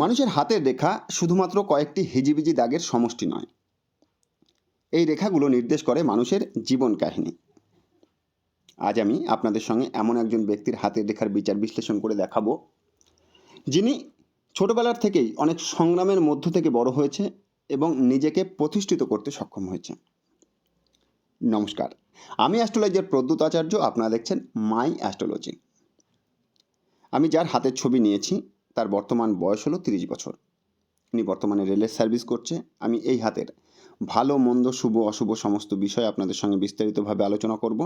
মানুষের হাতের রেখা শুধুমাত্র কয়েকটি হিজিবিজি দাগের সমষ্টি নয়। এই রেখাগুলো নির্দেশ করে মানুষের জীবন কাহিনী। আজ আমি আপনাদের সঙ্গে এমন একজন ব্যক্তির হাতের রেখার বিচার বিশ্লেষণ করে দেখাবো, যিনি ছোটবেলার থেকেই অনেক সংগ্রামের মধ্য থেকে বড় হয়েছে এবং নিজেকে প্রতিষ্ঠিত করতে সক্ষম হয়েছে। নমস্কার, আমি অ্যাস্ট্রোলজার প্রদ্যুৎ আচার্য, আপনারা দেখছেন মাই অ্যাস্ট্রোলজি। আমি যার হাতের ছবি নিয়েছি তার বর্তমান বয়স হলো তিরিশ বছর। ইনি বর্তমানে রেলের সার্ভিস করছে। আমি এই হাতের ভালো, মন্দ, শুভ, অশুভ সমস্ত বিষয় আপনাদের সঙ্গে বিস্তারিতভাবে আলোচনা করব।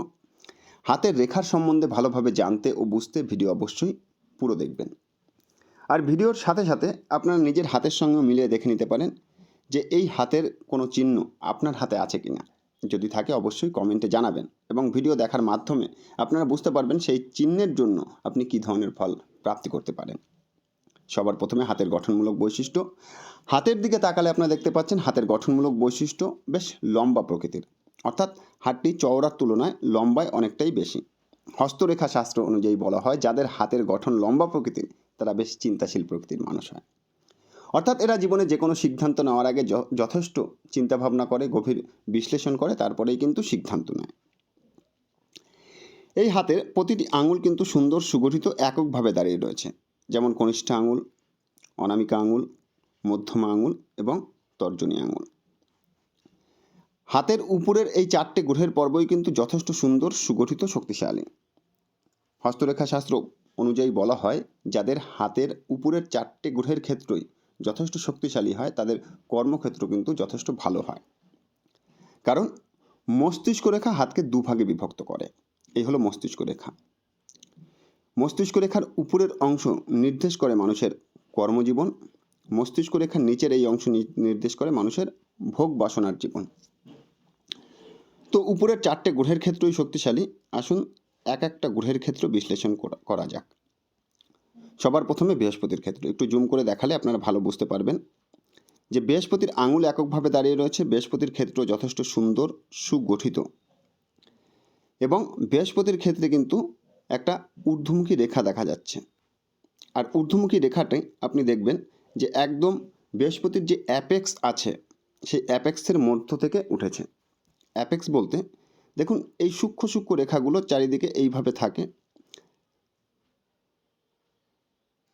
হাতের রেখার সম্বন্ধে ভালোভাবে জানতে ও বুঝতে ভিডিও অবশ্যই পুরো দেখবেন। আর ভিডিওর সাথে সাথে আপনারা নিজের হাতের সঙ্গে মিলিয়ে দেখে নিতে পারেন যে এই হাতের কোনো চিহ্ন আপনার হাতে আছে কিনা যদি থাকে অবশ্যই কমেন্টে জানাবেন এবং ভিডিও দেখার মাধ্যমে আপনারা বুঝতে পারবেন সেই চিহ্নের জন্য আপনি কী ধরনের ফল প্রাপ্তি করতে পারেন। সবার প্রথমে হাতের গঠনমূলক বৈশিষ্ট্য। হাতের দিকে তাকালে আপনারা দেখতে পাচ্ছেন হাতের গঠনমূলক বৈশিষ্ট্য বেশ লম্বা প্রকৃতির। অর্থাৎ হাতটি চওড়ার তুলনায় লম্বায় অনেকটাই বেশি। হস্তরেখা শাস্ত্র অনুযায়ী বলা হয়, যাদের হাতের গঠন লম্বা প্রকৃতির, তারা বেশ চিন্তাশীল প্রকৃতির মানুষ হয়। অর্থাৎ এরা জীবনে যে কোনো সিদ্ধান্ত নেওয়ার আগে যথেষ্ট চিন্তাভাবনা করে, গভীর বিশ্লেষণ করে, তারপরেই কিন্তু সিদ্ধান্ত নেয়। এই হাতের প্রতিটি আঙুল কিন্তু সুন্দর সুগঠিত, এককভাবে দাঁড়িয়ে রয়েছে। যেমন কনিষ্ঠ আঙুল, অনামিকা আঙুল, মধ্যমা আঙুল এবং তর্জনী আঙুল। হাতের উপরের এই চারটে গ্রহের পর্বই কিন্তু যথেষ্ট সুন্দর, সুগঠিত, শক্তিশালী। হস্তরেখা শাস্ত্র অনুযায়ী বলা হয়, যাদের হাতের উপরের চারটে গ্রহের ক্ষেত্রই যথেষ্ট শক্তিশালী হয়, তাদের কর্মক্ষেত্র কিন্তু যথেষ্ট ভালো হয়। কারণ মস্তিষ্ক রেখা হাতকে দুভাগে বিভক্ত করে। এই হলো মস্তিষ্ক রেখা। মস্তিষ্ক রেখার উপরের অংশ নির্দেশ করে মানুষের কর্মজীবন। মস্তিষ্ক রেখার নিচের এই অংশ নির্দেশ করে মানুষের ভোগ বাসনার জীবন। তো উপরের চারটে গ্রহের ক্ষেত্রই শক্তিশালী। আসুন এক একটা গ্রহের ক্ষেত্র বিশ্লেষণ করা যাক। সবার প্রথমে বৃহস্পতির ক্ষেত্র। একটু জুম করে দেখালে আপনারা ভালো বুঝতে পারবেন যে বৃহস্পতির আঙুল এককভাবে দাঁড়িয়ে রয়েছে। বৃহস্পতির ক্ষেত্র যথেষ্ট সুন্দর, সুগঠিত এবং বৃহস্পতির ক্ষেত্রে কিন্তু একটা ঊর্ধ্বমুখী রেখা দেখা যাচ্ছে। আর ঊর্ধ্বমুখী রেখাটাই আপনি দেখবেন যে একদম বৃহস্পতির যে অ্যাপেক্স আছে, সেই অ্যাপেক্সের মধ্য থেকে উঠেছে। অ্যাপেক্স বলতে, দেখুন এই সূক্ষ্ম সূক্ষ্ম রেখাগুলো চারিদিকে এইভাবে থাকে।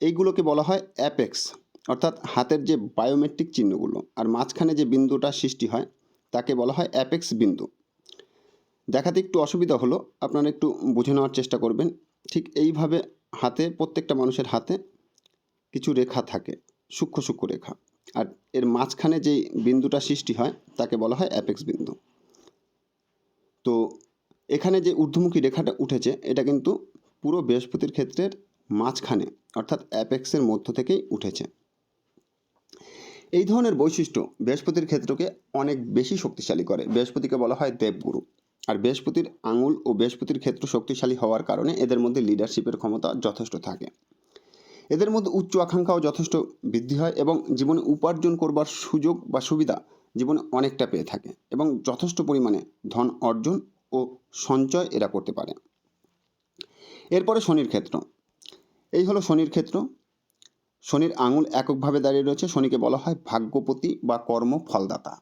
এইগুলোকে বলা হয় অ্যাপেক্স, অর্থাৎ হাতের যে বায়োমেট্রিক চিহ্নগুলো, আর মাঝখানে যে বিন্দুটা সৃষ্টি হয়, তাকে বলা হয় অ্যাপেক্স বিন্দু। দেখাতে একটু অসুবিধা হলো, আপনারা একটু বুঝে নেওয়ার চেষ্টা করবেন। ঠিক এইভাবে হাতে, প্রত্যেকটা মানুষের হাতে কিছু রেখা থাকে, সূক্ষ্ম সূক্ষ্ম রেখা। আর এর মাঝখানে যেই বিন্দুটা সৃষ্টি হয়, তাকে বলা হয় অ্যাপেক্স বিন্দু। তো এখানে যে ঊর্ধ্বমুখী রেখাটা উঠেছে, এটা কিন্তু পুরো বৃহস্পতির ক্ষেত্রের মাঝখানে, অর্থাৎ অ্যাপেক্সের মধ্য থেকেই উঠেছে। এই ধরনের বৈশিষ্ট্য বৃহস্পতির ক্ষেত্রকে অনেক বেশি শক্তিশালী করে। বৃহস্পতিকে বলা হয় দেবগুরু। আর বৃহস্পতির আঙুল ও বৃহস্পতির ক্ষেত্র শক্তিশালী হওয়ার কারণে এদের মধ্যে লিডারশিপের ক্ষমতা যথেষ্ট থাকে। এদের মধ্যে উচ্চ আকাঙ্ক্ষাও যথেষ্ট বৃদ্ধি হয় এবং জীবনে উপার্জন করবার সুযোগ বা সুবিধা জীবনে অনেকটা পেয়ে থাকে এবং যথেষ্ট পরিমাণে ধন অর্জন ও সঞ্চয় এরা করতে পারে। এরপরে শনির ক্ষেত্র। এই হলো শনির ক্ষেত্র। শনির আঙুল এককভাবে দাঁড়িয়ে রয়েছে। শনিকে বলা হয় ভাগ্যপতি বা কর্ম ফলদাতা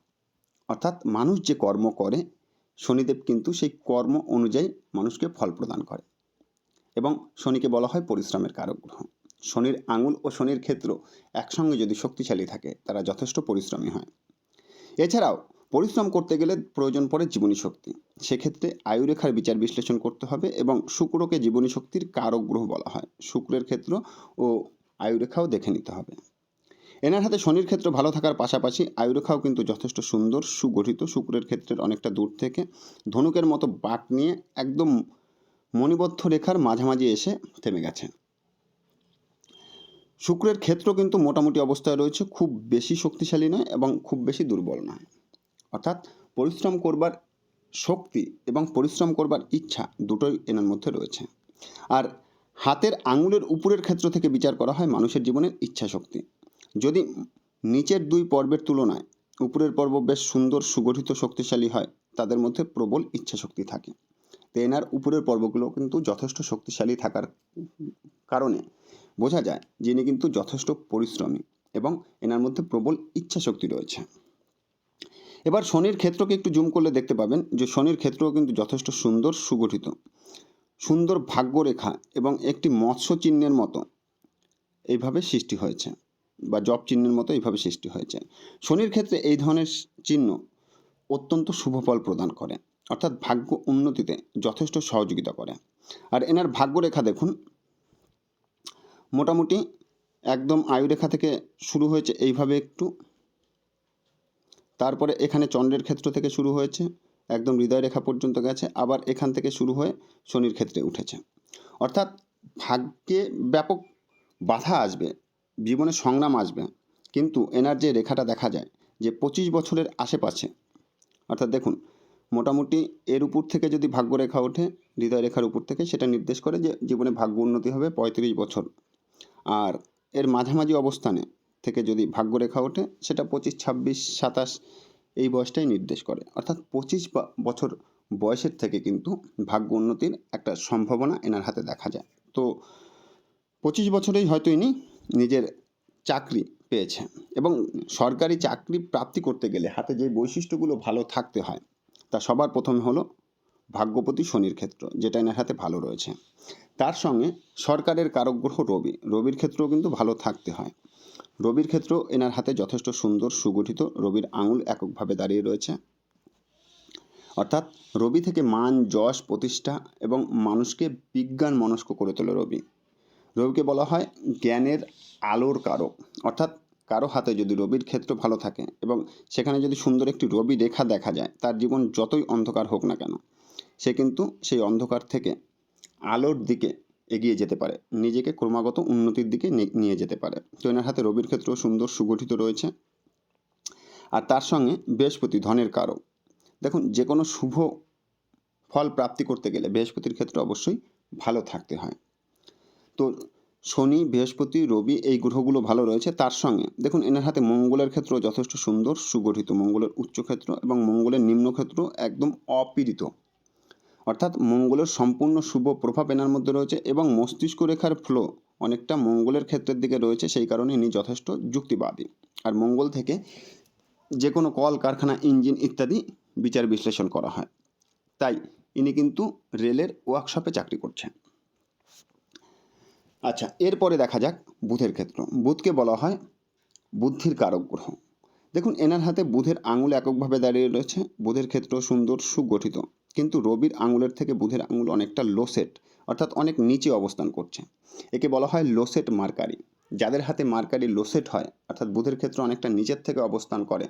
অর্থাৎ মানুষ যে কর্ম করে শনিদেব কিন্তু সেই কর্ম অনুযায়ী মানুষকে ফল প্রদান করে এবং শনিকে বলা হয় পরিশ্রমের কারক গ্রহ। শনির আঙুল ও শনির ক্ষেত্র একসঙ্গে যদি শক্তিশালী থাকে, তারা যথেষ্ট পরিশ্রমী হয়। এছাড়াও, পরিশ্রম করতে গেলে প্রয়োজন পড়ে জীবনী শক্তি। সেক্ষেত্রে আয়ুরেখার বিচার বিশ্লেষণ করতে হবে এবং শুক্রকে জীবনী শক্তির কারক গ্রহ বলা হয়। শুক্রের ক্ষেত্র ও আয়ুরেখাও দেখে নিতে হবে। এনার হাতে শনির ক্ষেত্র ভালো থাকার পাশাপাশি আয়ুরেখাও কিন্তু যথেষ্ট সুন্দর, সুগঠিত। শুক্রের ক্ষেত্রের অনেকটা দূর থেকে ধনুকের মতো বাঁক নিয়ে একদম মণিবদ্ধ রেখার মাঝামাঝি এসে থেমে গেছে। শুক্রের ক্ষেত্র কিন্তু মোটামুটি অবস্থায় রয়েছে, খুব বেশি শক্তিশালী নয় এবং খুব বেশি দুর্বল নয়। অর্থাৎ পরিশ্রম করবার শক্তি এবং পরিশ্রম করবার ইচ্ছা দুটোই এনার মধ্যে রয়েছে। আর হাতের আঙুলের উপরের ক্ষেত্র থেকে বিচার করা হয় মানুষের জীবনের ইচ্ছা শক্তি যদি নিচের দুই পর্বের তুলনায় উপরের পর্ব বেশ সুন্দর, সুগঠিত, শক্তিশালী হয়, তাদের মধ্যে প্রবল ইচ্ছা শক্তি থাকে। তো এনার উপরের পর্বগুলো কিন্তু যথেষ্ট শক্তিশালী থাকার কারণে বোঝা যায় যে ইনি কিন্তু যথেষ্ট পরিশ্রমী এবং এনার মধ্যে প্রবল ইচ্ছা শক্তি রয়েছে। এবার শনির ক্ষেত্রকে একটু জুম করলে দেখতে পাবেন যে শনির ক্ষেত্রও কিন্তু যথেষ্ট সুন্দর, সুগঠিত। সুন্দর ভাগ্যরেখা এবং একটি মৎস্য চিহ্নের মতো এইভাবে সৃষ্টি হয়েছে। বা জব চিহ্নের মতো এইভাবে সৃষ্টি হয়েছে। শনির ক্ষেত্রে এই ধরনের চিহ্ন অত্যন্ত শুভ ফল প্রদান করে। অর্থাৎ ভাগ্য উন্নতিতে যথেষ্ট সহযোগিতা করে। আর এনার ভাগ্যরেখা দেখুন। মোটামুটি একদম আয়ুরেখা থেকে শুরু হয়েছে এইভাবে একটু। তারপরে এখানে চন্দ্রের ক্ষেত্র থেকে শুরু হয়েছে। একদম হৃদয় রেখা পর্যন্ত গেছে। আবার এখান থেকে শুরু হয়ে শনির ক্ষেত্রে উঠেছে। অর্থাৎ ভাগ্যে ব্যাপক বাধা আসবে জীবনে সংগ্রাম আসবে। কিন্তু এনার যে রেখাটা দেখা যায়, যে পঁচিশ বছরের আশেপাশে, অর্থাৎ দেখুন, মোটামুটি এর উপর থেকে যদি ভাগ্যরেখা ওঠে হৃদয় রেখার উপর থেকে, সেটা নির্দেশ করে যে জীবনে ভাগ্য উন্নতি হবে পঁয়ত্রিশ বছর। আর এর মাঝামাঝি অবস্থানে থেকে যদি ভাগ্যরেখা ওঠে, সেটা পঁচিশ, ছাব্বিশ, সাতাশ, এই বয়সটাই নির্দেশ করে। অর্থাৎ পঁচিশ বছর বয়সের থেকে কিন্তু ভাগ্য উন্নতির একটা সম্ভাবনা এনার হাতে দেখা যায়। তো পঁচিশ বছরেই হয়তো ইনি নিজের চাকরি পেয়েছে এবং সরকারি চাকরি প্রাপ্তি করতে গেলে হাতে যে বৈশিষ্ট্যগুলো ভালো থাকতে হয়, তা সবার প্রথমে হলো ভাগ্যপতি শনির ক্ষেত্র, যেটা এনার হাতে ভালো রয়েছে। তার সঙ্গে সরকারের কারক গ্রহ রবি, রবির ক্ষেত্রেও কিন্তু ভালো থাকতে হয়। রবির ক্ষেত্রেও এনার হাতে যথেষ্ট সুন্দর, সুগঠিত, রবির আঙুল এককভাবে দাঁড়িয়ে রয়েছে। অর্থাৎ রবি থেকে মান, যশ, প্রতিষ্ঠা এবং মানুষকে বিজ্ঞান মনস্ক করে তোলে রবি। রবিকে বলা হয় জ্ঞানের আলোর কারক। অর্থাৎ কারও হাতে যদি রবির ক্ষেত্র ভালো থাকে এবং সেখানে যদি সুন্দর একটি রবি রেখা দেখা যায়, তার জীবন যতই অন্ধকার হোক না কেন, সে কিন্তু সেই অন্ধকার থেকে আলোর দিকে এগিয়ে যেতে পারে, নিজেকে ক্রমাগত উন্নতির দিকে নিয়ে যেতে পারে। তো এনার হাতে রবির ক্ষেত্র সুন্দর সুগঠিত রয়েছে। আর তার সঙ্গে বৃহস্পতি ধনের কারক। দেখুন, যে কোনো শুভ ফল প্রাপ্তি করতে গেলে বৃহস্পতির ক্ষেত্রে অবশ্যই ভালো থাকতে হয়। তো শনি, বৃহস্পতি, রবি এই গ্রহগুলো ভালো রয়েছে। তার সঙ্গে দেখুন, এনার হাতে মঙ্গলের ক্ষেত্র যথেষ্ট সুন্দর। সুগঠিত মঙ্গলের উচ্চ ক্ষেত্র এবং মঙ্গলের নিম্ন ক্ষেত্র একদম অপীড়িত। অর্থাৎ মঙ্গলের সম্পূর্ণ শুভ প্রভাব এনার মধ্যে রয়েছে এবং মস্তিষ্ক রেখার ফ্লো অনেকটা মঙ্গলের ক্ষেত্রের দিকে রয়েছে, সেই কারণে ইনি যথেষ্ট যুক্তিবাদী। আর মঙ্গল থেকে যে কোনো কল, কারখানা, ইঞ্জিন ইত্যাদি বিচার বিশ্লেষণ করা হয়। তাই ইনি কিন্তু রেলের ওয়ার্কশপে চাকরি করছেন। আচ্ছা এরপরে দেখা যাক বুধের ক্ষেত্র। বুধকে বলা হয় বুদ্ধির কারক গ্রহ। দেখুন, এনার হাতে বুধের আঙুল এককভাবে দাঁড়িয়ে রয়েছে। বুধের ক্ষেত্র সুন্দর, সুগঠিত। কিন্তু রবির আঙুলের থেকে বুধের আঙুল অনেকটা লোসেট, অর্থাৎ অনেক নিচে অবস্থান করছে। একে বলা হয় লোসেট মার্কারি। যাদের হাতে মার্কারি লোসেট হয়, অর্থাৎ বুধের ক্ষেত্র অনেকটা নিচের থেকে অবস্থান করে,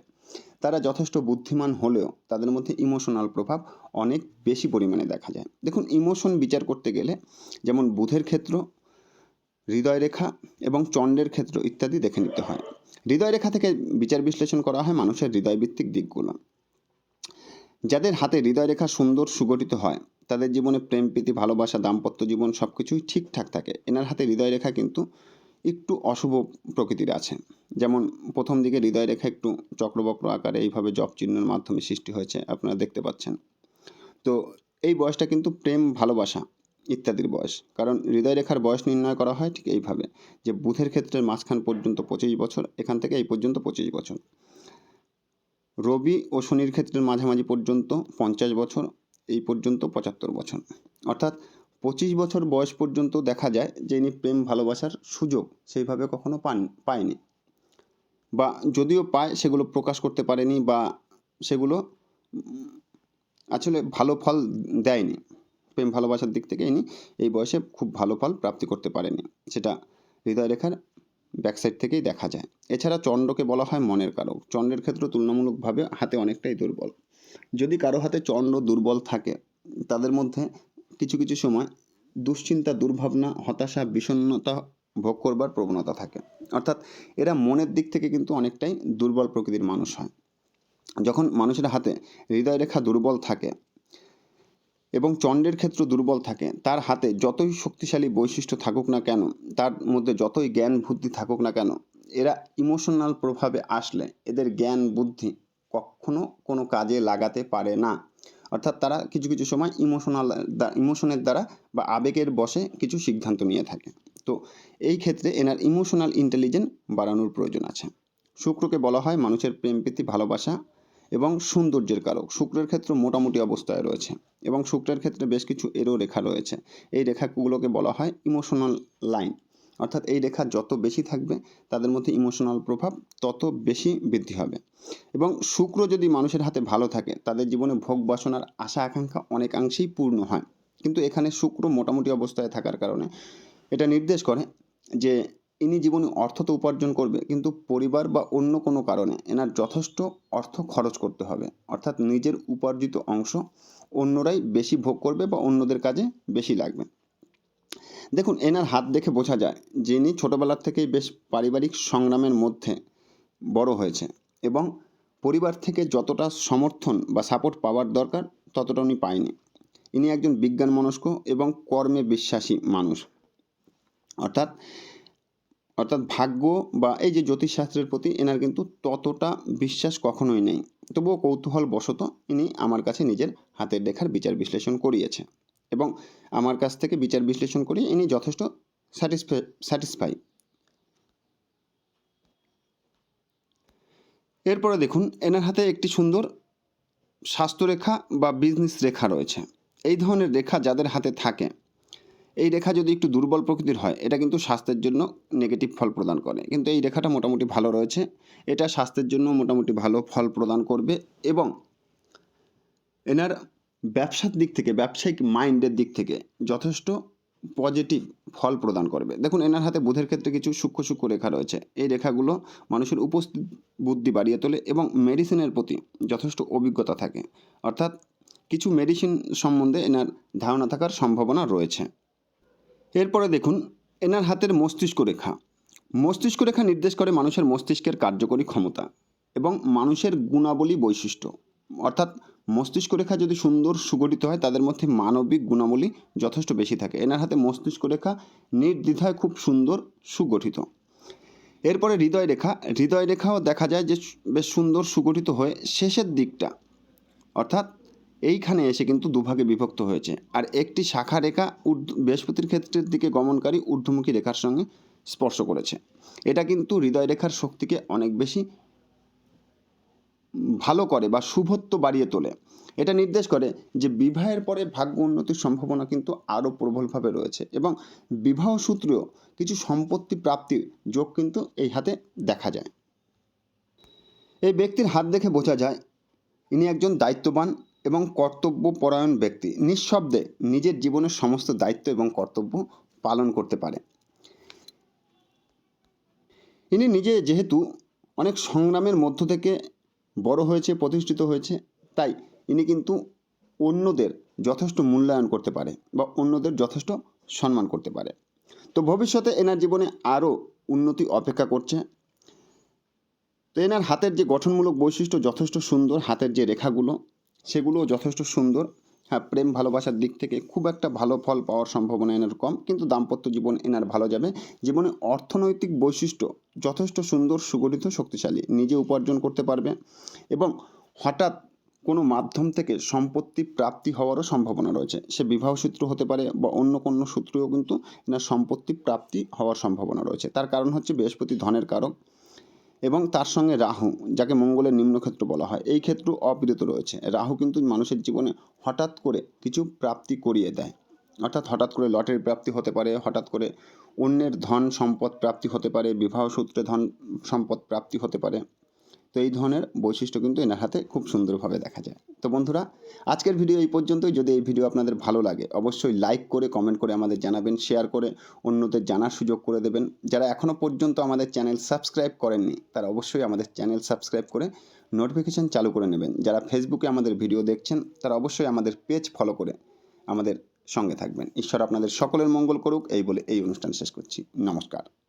তারা যথেষ্ট বুদ্ধিমান হলেও তাদের মধ্যে ইমোশনাল প্রভাব অনেক বেশি পরিমাণে দেখা যায়। দেখুন, ইমোশন বিচার করতে গেলে যেমন বুধের ক্ষেত্র হৃদয় রেখা এবং চন্দ্রের ক্ষেত্র ইত্যাদি দেখে নিতে হয়। হৃদয় রেখা থেকে বিচার বিশ্লেষণ করা হয় মানুষের হৃদয়ভিত্তিক দিকগুলো। যাদের হাতে হৃদয় রেখা সুন্দর সুগঠিত হয়, তাদের জীবনে প্রেম, প্রীতি, ভালোবাসা, দাম্পত্য জীবন সব কিছুই ঠিকঠাক থাকে। এনার হাতে হৃদয় রেখা কিন্তু একটু অশুভ প্রকৃতির আছে। যেমন প্রথম দিকে হৃদয় রেখা একটু চক্রবক্র আকারে এইভাবে জপ চিহ্নের মাধ্যমে সৃষ্টি হয়েছে, আপনারা দেখতে পাচ্ছেন। তো এই বয়সটা কিন্তু প্রেম, ভালোবাসা ইত্যাদির বয়স। কারণ হৃদয় রেখার বয়স নির্ণয় করা হয় ঠিক এইভাবে যে বুধের ক্ষেত্রের মাঝখান পর্যন্ত পঁচিশ বছর, এখান থেকে এই পর্যন্ত পঁচিশ বছর। রবি ও শনির ক্ষেত্রের মাঝামাঝি পর্যন্ত পঞ্চাশ বছর, এই পর্যন্ত পঁচাত্তর বছর। অর্থাৎ পঁচিশ বছর বয়স পর্যন্ত দেখা যায় যে ইনি প্রেম ভালোবাসার সুযোগ সেইভাবে কখনো পান, পায়নি। বা যদিও পায়, সেগুলো প্রকাশ করতে পারেনি বা সেগুলো আসলে ভালো ফল দেয়নি। প্রেম ভালোবাসার দিক থেকে ইনি এই বয়সে খুব ভালো ফল প্রাপ্তি করতে পারেনি। সেটা হৃদয় রেখার ব্যাকসাইড থেকেই দেখা যায়। এছাড়া চন্দ্রকে বলা হয় মনের কারক। চন্দ্রের ক্ষেত্রে তুলনামূলকভাবে হাতে অনেকটাই দুর্বল। যদি কারও হাতে চন্দ্র দুর্বল থাকে, তাদের মধ্যে কিছু কিছু সময় দুশ্চিন্তা, দুর্ভাবনা, হতাশা, বিষণ্ণতা ভোগ করবার প্রবণতা থাকে। অর্থাৎ এরা মনের দিক থেকে কিন্তু অনেকটাই দুর্বল প্রকৃতির মানুষ হয়। যখন মানুষের হাতে হৃদয় রেখা দুর্বল থাকে এবং চন্দ্রের ক্ষেত্র দুর্বল থাকে। তার হাতে যতই শক্তিশালী বৈশিষ্ট্য থাকুক না কেন, তার মধ্যে যতই জ্ঞান বুদ্ধি থাকুক না কেন, এরা ইমোশনাল প্রভাবে আসলে এদের জ্ঞান বুদ্ধি কখনো কোনো কাজে লাগাতে পারে না। অর্থাৎ তারা কিছু কিছু সময় ইমোশনাল ইমোশনের দ্বারা বা আবেগের বশে কিছু সিদ্ধান্ত নিয়ে থাকে। তো এই ক্ষেত্রে এনার ইমোশনাল ইন্টেলিজেন্স বাড়ানোর প্রয়োজন আছে। শুক্রকে বলা হয় মানুষের প্রেম প্রীতি ভালোবাসা এবং সৌন্দর্যের কারক। শুক্রের ক্ষেত্রে মোটামুটি অবস্থায় রয়েছে এবং শুক্রের ক্ষেত্রে বেশ কিছু এরও রেখা রয়েছে। এই রেখাগুলোকে বলা হয় ইমোশনাল লাইন। অর্থাৎ এই রেখা যত বেশি থাকবে, তাদের মধ্যে ইমোশনাল প্রভাব তত বেশি বৃদ্ধি হবে। এবং শুক্র যদি মানুষের হাতে ভালো থাকে, তাদের জীবনে ভোগ বাসনার আশা আকাঙ্ক্ষা অনেকাংশেই পূর্ণ হয়। কিন্তু এখানে শুক্র মোটামুটি অবস্থায় থাকার কারণে এটা নির্দেশ করে যে ইনি জীবনে অর্থ তো উপার্জন করবে, কিন্তু পরিবার বা অন্য কোনো কারণে এনার যথেষ্ট অর্থ খরচ করতে হবে। অর্থাৎ নিজের উপার্জিত অংশ অন্যরাই বেশি ভোগ করবে বা অন্যদের কাজে বেশি লাগবে। দেখুন, এনার হাত দেখে বোঝা যায় যিনি ছোটোবেলার থেকেই বেশ পারিবারিক সংগ্রামের মধ্যে বড় হয়েছে এবং পরিবার থেকে যতটা সমর্থন বা সাপোর্ট পাওয়ার দরকার ততটা উনি পায়নি। ইনি একজন বিজ্ঞান মনস্ক এবং কর্মে বিশ্বাসী মানুষ। অর্থাৎ অর্থাৎ ভাগ্য বা এই যে জ্যোতিষশাস্ত্রের প্রতি এনার কিন্তু ততটা বিশ্বাস কখনোই নেই। তবুও কৌতূহল বশত ইনি আমার কাছে নিজের হাতের রেখার বিচার বিশ্লেষণ করিয়েছে এবং আমার কাছ থেকে বিচার বিশ্লেষণ করিয়ে ইনি যথেষ্ট স্যাটিসফাই স্যাটিসফাই এরপরে দেখুন, এনার হাতে একটি সুন্দর স্বাস্থ্যরেখা বা বিজনেস রেখা রয়েছে। এই ধরনের রেখা যাদের হাতে থাকে এই রেখা যদি একটু দুর্বল প্রকৃতির হয়, এটা কিন্তু স্বাস্থ্যের জন্য নেগেটিভ ফল প্রদান করে। কিন্তু এই রেখাটা মোটামুটি ভালো রয়েছে। এটা স্বাস্থ্যের জন্য মোটামুটি ভালো ফল প্রদান করবে এবং এনার ব্যবসার দিক থেকে, ব্যবসায়িক মাইন্ডের দিক থেকে যথেষ্ট পজিটিভ ফল প্রদান করবে। দেখুন, এনার হাতে বুধের ক্ষেত্রে কিছু সূক্ষ্ম সূক্ষ্ম রেখা রয়েছে। এই রেখাগুলো মানুষের উপস্থিত বুদ্ধি বাড়িয়ে তোলে এবং মেডিসিনের প্রতি যথেষ্ট অভিজ্ঞতা থাকে। অর্থাৎ কিছু মেডিসিন সম্বন্ধে এনার ধারণা থাকার সম্ভাবনা রয়েছে। এরপরে দেখুন, এনার হাতের মস্তিষ্ক রেখা। মস্তিষ্ক রেখা নির্দেশ করে মানুষের মস্তিষ্কের কার্যকরী ক্ষমতা এবং মানুষের গুণাবলী বৈশিষ্ট্য। অর্থাৎ মস্তিষ্ক রেখা যদি সুন্দর সুগঠিত হয়, তাদের মধ্যে মানবিক গুণাবলী যথেষ্ট বেশি থাকে। এনার হাতে মস্তিষ্ক রেখা নির্দ্বিধায় খুব সুন্দর সুগঠিত। এরপরে হৃদয় রেখা। হৃদয় রেখাও দেখা যায় যে বেশ সুন্দর সুগঠিত হয়ে শেষের দিকটা, অর্থাৎ এইখানে এসে কিন্তু দুভাগে বিভক্ত হয়েছে। আর একটি শাখা রেখা বৃহস্পতির ক্ষেত্রের দিকে গমনকারী ঊর্ধ্বমুখী রেখার সঙ্গে স্পর্শ করেছে। এটা কিন্তু হৃদয় রেখার শক্তিকে অনেক বেশি ভালো করে বা শুভত্ব বাড়িয়ে তোলে। এটা নির্দেশ করে যে বিবাহের পরে ভাগ্য উন্নতির সম্ভাবনা কিন্তু আরও প্রবলভাবে রয়েছে এবং বিবাহ সূত্রেও কিছু সম্পত্তি প্রাপ্তির যোগ কিন্তু এই হাতে দেখা যায়। এই ব্যক্তির হাত দেখে বোঝা যায়, ইনি একজন দায়িত্ববান এবং কর্তব্যপরায়ণ ব্যক্তি। নিঃশব্দে নিজের জীবনের সমস্ত দায়িত্ব এবং কর্তব্য পালন করতে পারে। ইনি নিজে যেহেতু অনেক সংগ্রামের মধ্য থেকে বড় হয়েছে, প্রতিষ্ঠিত হয়েছে, তাই ইনি কিন্তু অন্যদের যথেষ্ট মূল্যায়ন করতে পারে বা অন্যদের যথেষ্ট সম্মান করতে পারে। তো ভবিষ্যতে এনার জীবনে আরও উন্নতি অপেক্ষা করছে। তো এনার হাতের যে গঠনমূলক বৈশিষ্ট্য যথেষ্ট সুন্দর, হাতের যে রেখাগুলো সেগুলোও যথেষ্ট সুন্দর। হ্যাঁ প্রেম, ভালোবাসার দিক থেকে খুব একটা ভালো ফল পাওয়ার সম্ভাবনা এনার কম, কিন্তু দাম্পত্য জীবন এনার ভালো যাবে। জীবনে অর্থনৈতিক বৈশিষ্ট্য যথেষ্ট সুন্দর, সুগঠিত, শক্তিশালী, নিজে উপার্জন করতে পারবে এবং হঠাৎ কোনো মাধ্যম থেকে সম্পত্তি প্রাপ্তি হওয়ারও সম্ভাবনা রয়েছে। সে বিবাহ সূত্র হতে পারে বা অন্য কোনো সূত্রেও কিন্তু এনার সম্পত্তি প্রাপ্তি হওয়ার সম্ভাবনা রয়েছে। তার কারণ হচ্ছে বৃহস্পতি ধনের কারক। এবং তার সঙ্গে রাহু, যাকে মঙ্গলের নিম্নক্ষেত্র বলা হয়। এই ক্ষেত্র অবিরত রয়েছে। রাহু কিন্তু মানুষের জীবনে হঠাৎ করে কিছু প্রাপ্তি করিয়ে দেয়। অর্থাৎ হঠাৎ করে লটের প্রাপ্তি হতে পারে, হঠাৎ করে অন্যের ধন সম্পদ প্রাপ্তি হতে পারে, বিবাহ সূত্রে ধন সম্পদ প্রাপ্তি হতে পারে। তো এই ধরনের বৈশিষ্ট্য কিন্তু এনার হাতে খুব সুন্দরভাবে দেখা যায়। তো বন্ধুরা, আজকের ভিডিও এই পর্যন্তই। যদি এই ভিডিও আপনাদের ভালো লাগে, অবশ্যই লাইক করে, কমেন্ট করে আমাদের জানাবেন, শেয়ার করে অন্যদের জানার সুযোগ করে দেবেন। যারা এখনও পর্যন্ত আমাদের চ্যানেল সাবস্ক্রাইব করেননি, তারা অবশ্যই আমাদের চ্যানেল সাবস্ক্রাইব করে নোটিফিকেশান চালু করে নেবেন। যারা ফেসবুকে আমাদের ভিডিও দেখছেন, তারা অবশ্যই আমাদের পেজ ফলো করে আমাদের সঙ্গে থাকবেন। ঈশ্বর আপনাদের সকলের মঙ্গল করুক। এই বলে এই অনুষ্ঠান শেষ করছি। নমস্কার।